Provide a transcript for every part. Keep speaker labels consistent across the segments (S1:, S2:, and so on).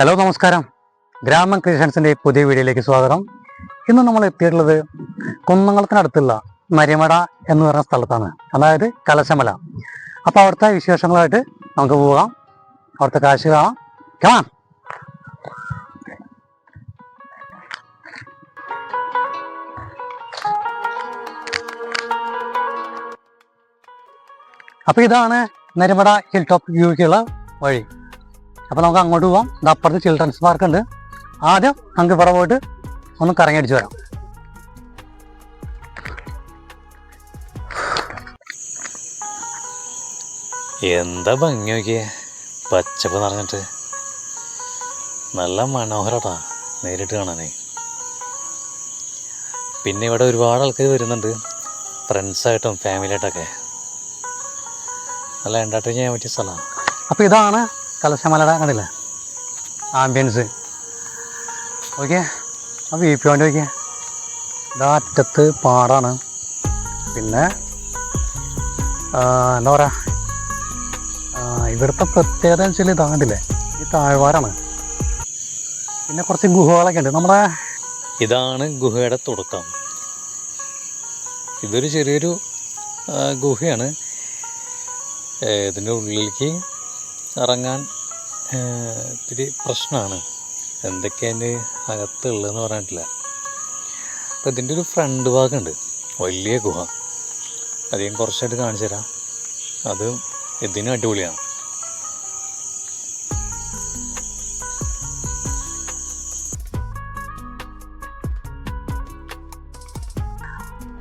S1: Hello നമസ്കാരം. ഗ്രാമം ക്രിസ്ത്യൻസിന്റെ പുതിയ വീഡിയോയിലേക്ക് സ്വാഗതം. ഇന്ന് നമ്മൾ എത്തിയിട്ടുള്ളത് കുന്നംകുളത്തിനടുത്തുള്ള മരിമട എന്ന് പറയുന്ന സ്ഥലത്താണ്. അതായത് കലശമല. അപ്പോൾ അവിടുത്തെ വിശേഷങ്ങളായിട്ട് നമുക്ക് പോകാം. അവിടുത്തെ കാശ് കാണാം. കാണാം അപ്പോൾ ഇതാണ് നരിമട ഹിൽ ടോപ്പ് വ്യൂക്കുള്ള വഴി. അപ്പോൾ നമുക്ക് അങ്ങോട്ട് പോവാം. ഇത് അപ്പുറത്ത് ചിൽഡ്രൻസ് പാർക്ക് ഉണ്ട്. ആദ്യം നമുക്ക് ഇവിടെ പോയിട്ട് ഒന്ന് കറങ്ങി അടിച്ച് വരാം.
S2: എന്താ ഭംഗി നോക്കിയേ? പച്ചപ്പ് നിറഞ്ഞിട്ട്. നല്ല മനോഹരട്ടാ നേരിട്ട് കാണാനേ. പിന്നെ ഇവിടെ ഒരുപാട് ആൾക്കാർ വരുന്നുണ്ട്. ഫ്രണ്ട്സായിട്ടും ഫാമിലിയായിട്ടൊക്കെ നല്ല എന്റർടൈൻ ചെയ്യാൻ പറ്റിയ സ്ഥലമാണ്
S1: അപ്പോൾ ഇതാണ് കലശമലയുടെ കണ്ടില്ല? ആംബിയൻസ് ഓക്കെ ആ വ്യൂ പോയിന്റ് നോക്കിയ. ഇതാ അറ്റത്ത് പാടാണ്. പിന്നെ എന്താ പറയുക ഇവിടുത്തെ പ്രത്യേകത എന്ന് വെച്ചാൽ ഇതാണ്ടില്ലേ ഈ താഴ്വാരാണ്. പിന്നെ കുറച്ച് ഗുഹകളൊക്കെ ഉണ്ട്. നമ്മുടെ
S2: ഇതാണ് ഗുഹയുടെ തുടക്കം. ഇതൊരു ചെറിയൊരു ഗുഹയാണ്. ഇതിന്റെ ഉള്ളിലേക്ക് ഇറങ്ങാൻ ഇത്തിരി പ്രശ്നമാണ് എന്തൊക്കെയാണ് അതിന്റെ അകത്തുള്ളതെന്ന് പറഞ്ഞിട്ടില്ല അപ്പോൾ ഇതിന്റെ ഒരു ഫ്രണ്ട് ഭാഗമുണ്ട് വലിയ ഗുഹ. ഞാൻ കുറച്ചായിട്ട് കാണിച്ചു തരാം. അത് ഇതിനും അടിപൊളിയാണ്.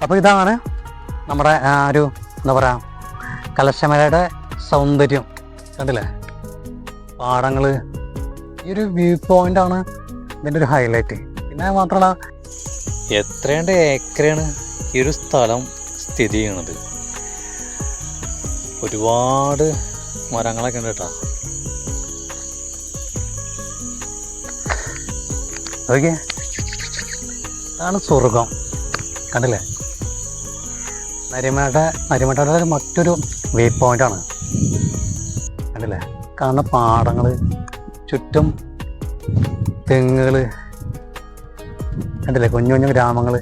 S1: അപ്പോൾ ഇതാണ് നമ്മുടെ ഒരു എന്താ പറയുക കലശമലയുടെ സൗന്ദര്യം. കണ്ടില്ലേ? പാടങ്ങൾ ഈ ഒരു വ്യൂ പോയിന്റ് ആണ് ഇതിന്റെ ഒരു ഹൈലൈറ്റ് പിന്നെ മാത്രമല്ല
S2: എത്രയുണ്ട് ഏക്കറാണ് ഈ ഒരു സ്ഥലം സ്ഥിതി ചെയ്യണത്? ഒരുപാട് മരങ്ങളൊക്കെ ഉണ്ട് കേട്ടോ.
S1: ഓക്കെ ഇതാണ് സ്വർഗം. കണ്ടില്ലേ? നരിമേട്ട നരിമേട്ടയുടെ മറ്റൊരു വ്യൂ പോയിന്റ് ആണ്. കണ്ടില്ലേ? കാണുന്ന പാടങ്ങൾ ചുറ്റും തെങ്ങുകൾ കണ്ടില്ലേ കുഞ്ഞു കുഞ്ഞു ഗ്രാമങ്ങൾ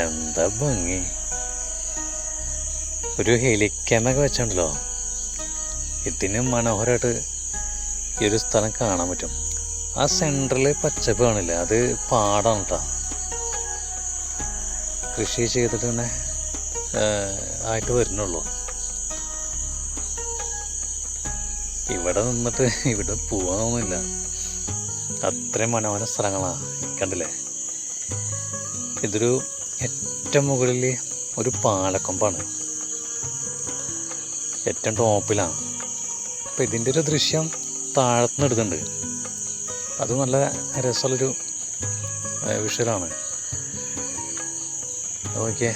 S2: എന്താ ഭംഗി? ഒരു ഹെലിക്കാമൊക്കെ വെച്ചുണ്ടല്ലോ. ഇതിന് മനോഹരമായിട്ട് ഈ ഒരു സ്ഥലം കാണാൻ പറ്റും. ആ സെന്ററിൽ പച്ചപ്പ് കാണില്ല? അത് പാടാണ് കേട്ടോ കൃഷി ചെയ്തിട്ട് തന്നെ ആയിട്ട് വരുന്നുള്ളൂ. ഇവിടെ നിന്നിട്ട് ഇവിടെ പോകാനൊന്നുമില്ല അത്രയും മനോഹര സ്ഥലങ്ങളാണ് കണ്ടില്ലേ? ഇതൊരു ഏറ്റവും മുകളിൽ ഒരു പാലക്കൊമ്പാണ്. ഏറ്റവും ടോപ്പിലാണ് അപ്പം ഇതിന്റെ ഒരു ദൃശ്യം താഴത്തുനിന്ന് എടുക്കുന്നുണ്ട്. അത് നല്ല രസമുള്ളൊരു വിഷയമാണ് ഓക്കെ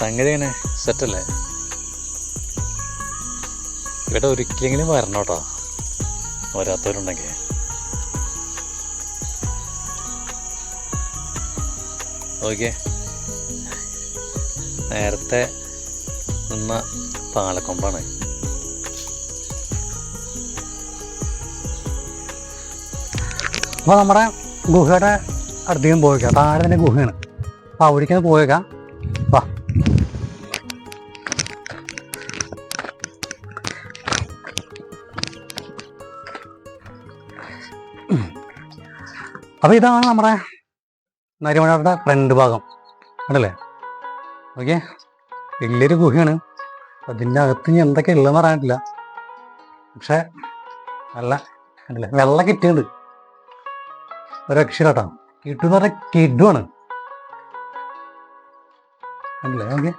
S2: സംഗതി എങ്ങനെ സെറ്റല്ലേ? ഇവിടെ ഒരിക്കലെങ്കിലും വരണം കേട്ടോ. വരാത്തവരുണ്ടെങ്കിൽ. ഓക്കെ നേരത്തെ നിന്ന പാലക്കൊമ്പാണ്.
S1: അപ്പോൾ നമ്മുടെ ഗുഹയുടെ അടുത്തേക്കും പോയേക്കാം. താഴെ തന്നെ ഗുഹയാണ്. അപ്പോൾ അവിടേക്കൊന്ന് പോയേക്കാം. അപ്പോൾ ഇതാണ് നമ്മുടെ നരിമണയുടെ ഫ്രണ്ട് ഭാഗം. കണ്ടല്ലേ? ഓക്കെ വലിയൊരു ഗുഹയാണ്. അതിന്റെ അകത്ത് ഇനി എന്തൊക്കെ ഉള്ളതെന്ന് പറയാനില്ല. പക്ഷേ നല്ല കണ്ടില്ലേ? വെള്ളം കിട്ടിയുണ്ട് ഒരു അക്ഷരട്ടോ. കിട്ടു എന്ന് പറഞ്ഞാൽ കണ്ടില്ലേ? ഓക്കെ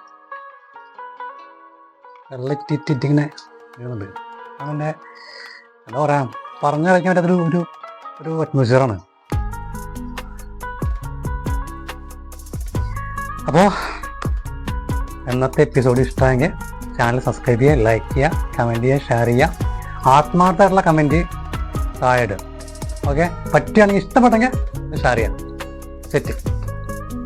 S1: വെള്ളം ഇറ്റിറ്റിങ്ങനെ അങ്ങനെ എന്താ പറയാ? പറഞ്ഞറിയിക്കാൻ പറ്റാത്തൊരു ഒരു ഒരു അറ്റ്മോസ്ഫിയറാണ് അപ്പോൾ ഇന്നത്തെ എപ്പിസോഡ് ഇഷ്ടമായെങ്കിൽ ചാനൽ സബ്സ്ക്രൈബ് ചെയ്യുക ലൈക്ക് ചെയ്യുക കമന്റ് ചെയ്യുക ഷെയർ ചെയ്യുക. ആത്മാർത്ഥമായിട്ടുള്ള കമന്റ് താഴെ ഓക്കെ പറ്റുകയാണെങ്കിൽ ഇഷ്ടപ്പെട്ടെങ്കിൽ ഷെയർ ചെയ്യാം സെറ്റ്